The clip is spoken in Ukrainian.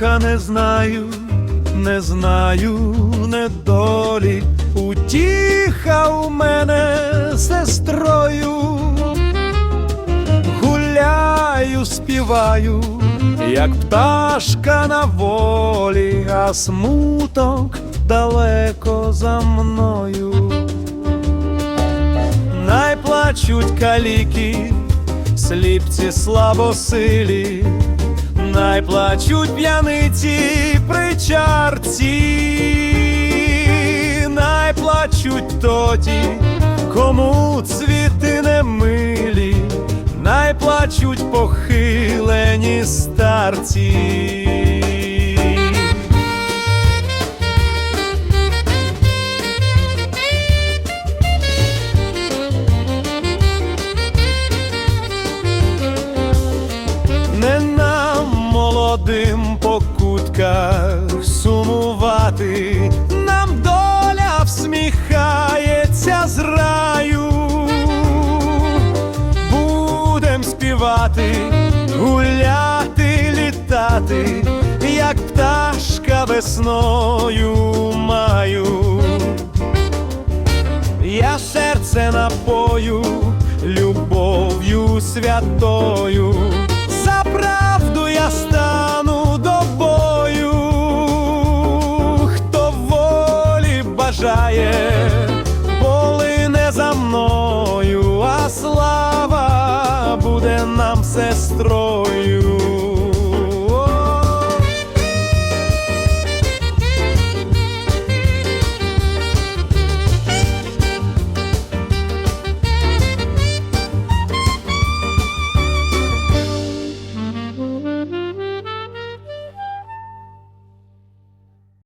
я не знаю, не знаю недолі, утіха у мене сестрою, гуляю, співаю, як пташка на волі, а смуток далеко за мною. Найплачуть каліки, сліпці слабосилі, найплачуть п'яниці при чарці, найплачуть тоді, кому цвіти не милі, найплачуть похилені старці. Кутках сумувати, нам доля всміхається з раю, будем співати, гуляти, літати, як пташка весною маю. Я серце напою любов'ю святою, за правду я стану бажає, полине за мною, а слава буде нам сестрою.